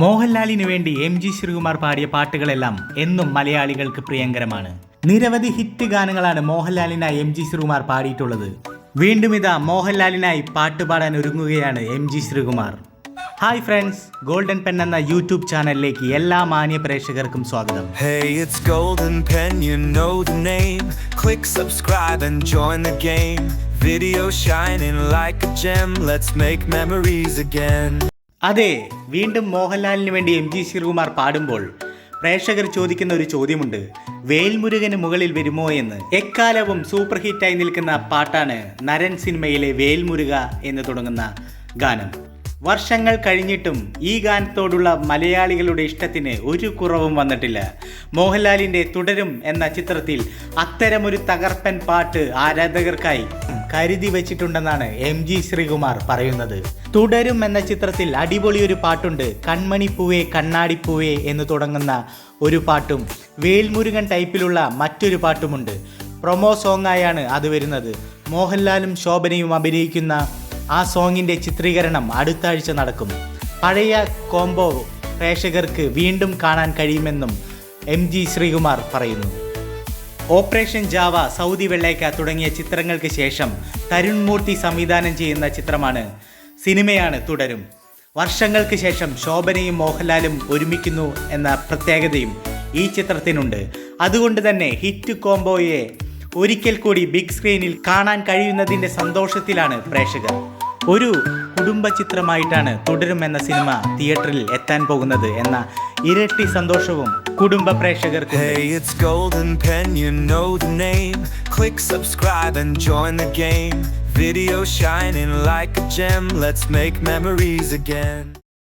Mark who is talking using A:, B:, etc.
A: മോഹൻലാലിനു വേണ്ടി M G Sreekumar പാടിയ പാട്ടുകളെല്ലാം എന്നും മലയാളികൾക്ക് പ്രിയങ്കരമാണ് നിരവധി ഹിറ്റ് ഗാനങ്ങളാണ് മോഹൻലാലിനായി എം ജി ശ്രീകുമാർ പാടിയിട്ടുള്ളത് വീണ്ടും ഇതാ മോഹൻലാലിനായി പാട്ട് പാടാൻ ഒരുങ്ങുകയാണ് M G Sreekumar hi friends golden pen എന്ന യൂട്യൂബ് ചാനലിലേക്ക് എല്ലാ മാന്യ പ്രേക്ഷകർക്കും സ്വാഗതം
B: Hey, it's Golden Pen, you know the name. Click subscribe and join the game. Video shining like a gem, let's make memories again.
A: അതെ വീണ്ടും മോഹൻലാലിന് വേണ്ടി എം ജി ശ്രീകുമാർ പാടുമ്പോൾ പ്രേക്ഷകർ ചോദിക്കുന്ന ഒരു ചോദ്യമുണ്ട്. വേൽമുരുകന് മുകളിൽ വരുമോ എന്ന്. എക്കാലവും സൂപ്പർ ഹിറ്റായി നിൽക്കുന്ന പാട്ടാണ് നരൻ സിനിമയിലെ വേൽമുരുക എന്ന് തുടങ്ങുന്ന ഗാനം. വർഷങ്ങൾ കഴിഞ്ഞിട്ടും ഈ ഗാനത്തോടുള്ള മലയാളികളുടെ ഇഷ്ടത്തിന് ഒരു കുറവും വന്നിട്ടില്ല. മോഹൻലാലിന്റെ തുടരും എന്ന ചിത്രത്തിൽ അത്തരമൊരു തകർപ്പൻ പാട്ട് ആരാധകർക്കായി. കരുതി വെച്ചിട്ടുണ്ടെന്നാണ് എം ജി ശ്രീകുമാർ പറയുന്നത്. തുടരും എന്ന ചിത്രത്തിൽ അടിപൊളി ഒരു പാട്ടുണ്ട്. കൺമണിപ്പൂവേ കണ്ണാടിപ്പൂവേ എന്ന് തുടങ്ങുന്ന ഒരു പാട്ടും വേൽമുരുകൻ ടൈപ്പിലുള്ള മറ്റൊരു പാട്ടുമുണ്ട്. പ്രൊമോ സോങ്ങായാണ് അത് വരുന്നത്. മോഹൻലാലും ശോഭനയും അഭിനയിക്കുന്ന ആ സോങ്ങിന്റെ ചിത്രീകരണം അടുത്ത ആഴ്ച നടക്കും. പഴയ കോംബോ പ്രേക്ഷകർക്ക് വീണ്ടും കാണാൻ കഴിയുമെന്നും എം ജി ശ്രീകുമാർ പറയുന്നു. ഓപ്പറേഷൻ ജാവ സൗദി വെള്ളേക്ക തുടങ്ങിയ ചിത്രങ്ങൾക്ക് ശേഷം തരുൺ മൂർത്തി സംവിധാനം ചെയ്യുന്ന ചിത്രമാണ്. സിനിമയാണ് തുടരും. വർഷങ്ങൾക്ക് ശേഷം ശോഭനയും മോഹൻലാലും ഒരുമിക്കുന്നു എന്ന പ്രത്യേകതയും ഈ ചിത്രത്തിനുണ്ട്. അതുകൊണ്ട് തന്നെ ഹിറ്റ് കോംബോയെ ഒരിക്കൽ കൂടി ബിഗ് സ്ക്രീനിൽ കാണാൻ കഴിയുന്നതിന്റെ സന്തോഷത്തിലാണ് പ്രേക്ഷകർ. ഒരു കുടുംബ ചിത്രമായിട്ടാണ് തുടരും എന്ന സിനിമ തിയേറ്ററിൽ എത്താൻ പോകുന്നത് എന്ന ഇരട്ടി സന്തോഷവും കുടുംബ പ്രേക്ഷകർക്ക്